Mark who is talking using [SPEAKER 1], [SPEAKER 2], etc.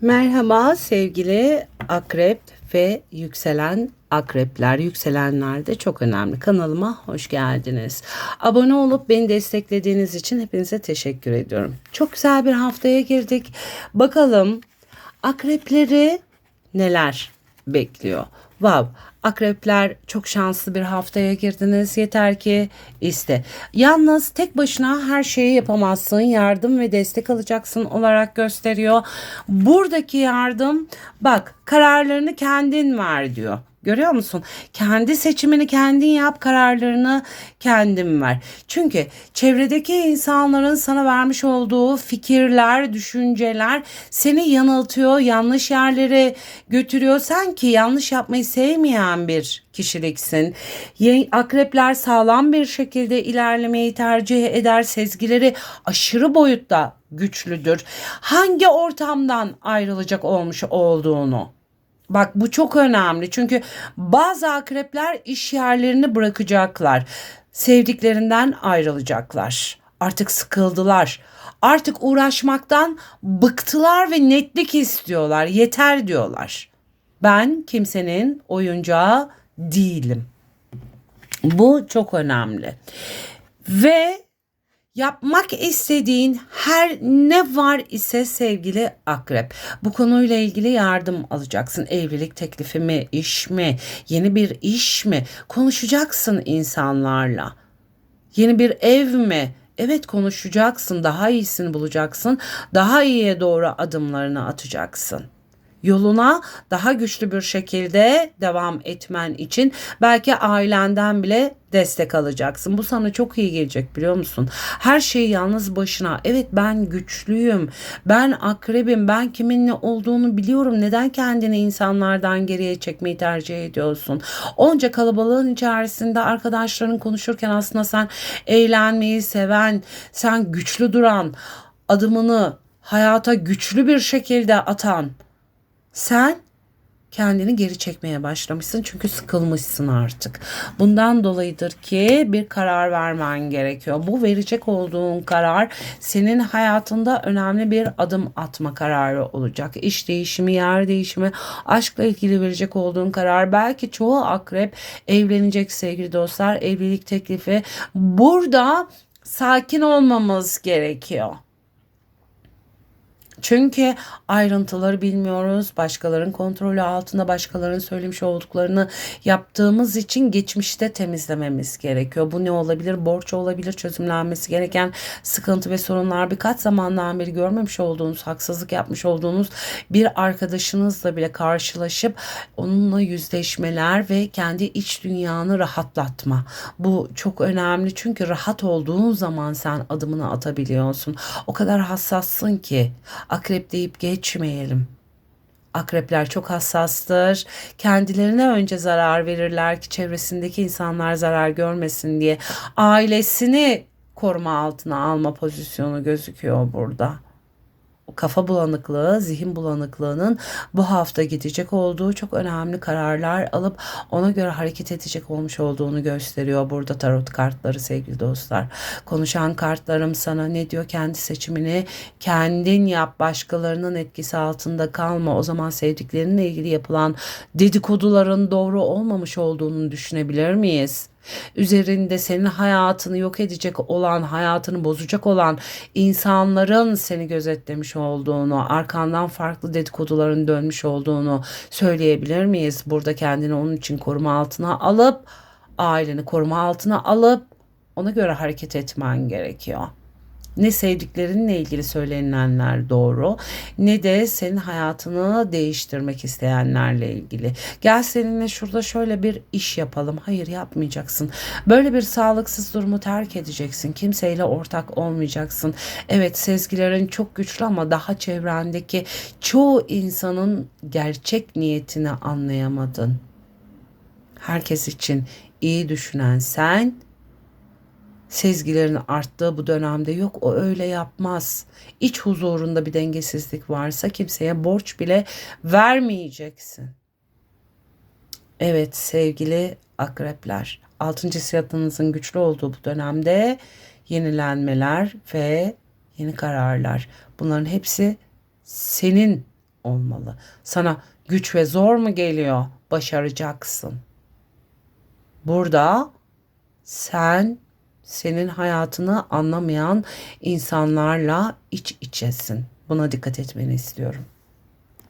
[SPEAKER 1] Merhaba sevgili akrep ve yükselen akrepler, yükselenler de çok önemli. Kanalıma hoş geldiniz. Abone olup beni desteklediğiniz için hepinize teşekkür ediyorum. Çok güzel bir haftaya girdik. Bakalım akrepleri neler bekliyor? Wow, akrepler çok şanslı bir haftaya girdiniz. Yeter ki iste. Yalnız tek başına her şeyi yapamazsın. Yardım ve destek alacaksın olarak gösteriyor. Buradaki yardım bak kararlarını kendin ver diyor. Görüyor musun? Kendi seçimini kendin yap, kararlarını kendin ver. Çünkü çevredeki insanların sana vermiş olduğu fikirler, düşünceler seni yanıltıyor, yanlış yerlere götürüyor. Sen ki yanlış yapmayı sevmeyen bir kişiliksin. Akrepler sağlam bir şekilde ilerlemeyi tercih eder. Sezgileri aşırı boyutta güçlüdür. Hangi ortamdan ayrılacak olmuş olduğunu Bak bu çok önemli çünkü bazı akrepler iş yerlerini bırakacaklar. Sevdiklerinden ayrılacaklar. Artık sıkıldılar. Artık uğraşmaktan bıktılar ve netlik istiyorlar. Yeter diyorlar. Ben kimsenin oyuncağı değilim. Bu çok önemli. Ve Yapmak istediğin her ne var ise sevgili akrep. Bu konuyla ilgili yardım alacaksın. Evlilik teklifi mi, iş mi, yeni bir iş mi? Konuşacaksın insanlarla. Yeni bir ev mi? Evet konuşacaksın, daha iyisini bulacaksın. Daha iyiye doğru adımlarını atacaksın yoluna daha güçlü bir şekilde devam etmen için belki ailenden bile destek alacaksın. Bu sana çok iyi gelecek biliyor musun? Her şeyi yalnız başına. Evet ben güçlüyüm. Ben akrebim. Ben kimin ne olduğunu biliyorum. Neden kendini insanlardan geriye çekmeyi tercih ediyorsun? Onca kalabalığın içerisinde arkadaşların konuşurken aslında sen eğlenmeyi seven, sen güçlü duran, adımını hayata güçlü bir şekilde atan sen kendini geri çekmeye başlamışsın çünkü sıkılmışsın artık. Bundan dolayıdır ki bir karar vermen gerekiyor. Bu verecek olduğun karar senin hayatında önemli bir adım atma kararı olacak. İş değişimi, yer değişimi, aşkla ilgili verecek olduğun karar. Belki çoğu akrep evlenecek sevgili dostlar. Evlilik teklifi. Burada sakin olmamız gerekiyor. Çünkü ayrıntıları bilmiyoruz. Başkalarının kontrolü altında başkalarının söylemiş olduklarını yaptığımız için geçmişte temizlememiz gerekiyor. Bu ne olabilir? Borç olabilir. Çözümlenmesi gereken sıkıntı ve sorunlar birkaç zamandan beri görmemiş olduğunuz, haksızlık yapmış olduğunuz bir arkadaşınızla bile karşılaşıp onunla yüzleşmeler ve kendi iç dünyanı rahatlatma. Bu çok önemli çünkü rahat olduğun zaman sen adımını atabiliyorsun. O kadar hassassın ki akrep deyip geçmeyelim. Akrepler çok hassastır. Kendilerine önce zarar verirler ki çevresindeki insanlar zarar görmesin diye. Ailesini koruma altına alma pozisyonu gözüküyor burada kafa bulanıklığı, zihin bulanıklığının bu hafta gidecek olduğu çok önemli kararlar alıp ona göre hareket edecek olmuş olduğunu gösteriyor burada tarot kartları sevgili dostlar. Konuşan kartlarım sana ne diyor? Kendi seçimini kendin yap. Başkalarının etkisi altında kalma. O zaman sevdiklerinle ilgili yapılan dedikoduların doğru olmamış olduğunu düşünebilir miyiz? Üzerinde senin hayatını yok edecek olan, hayatını bozacak olan insanların seni gözetlemiş olduğunu, arkandan farklı dedikoduların dönmüş olduğunu söyleyebilir miyiz? Burada kendini onun için koruma altına alıp, aileni koruma altına alıp ona göre hareket etmen gerekiyor ne sevdiklerinle ilgili söylenenler doğru ne de senin hayatını değiştirmek isteyenlerle ilgili. Gel seninle şurada şöyle bir iş yapalım. Hayır yapmayacaksın. Böyle bir sağlıksız durumu terk edeceksin. Kimseyle ortak olmayacaksın. Evet sezgilerin çok güçlü ama daha çevrendeki çoğu insanın gerçek niyetini anlayamadın. Herkes için iyi düşünen sen sezgilerin arttığı bu dönemde yok o öyle yapmaz. İç huzurunda bir dengesizlik varsa kimseye borç bile vermeyeceksin. Evet sevgili akrepler. Altıncı hissiyatınızın güçlü olduğu bu dönemde yenilenmeler ve yeni kararlar. Bunların hepsi senin olmalı. Sana güç ve zor mu geliyor? Başaracaksın. Burada sen senin hayatını anlamayan insanlarla iç içesin. Buna dikkat etmeni istiyorum.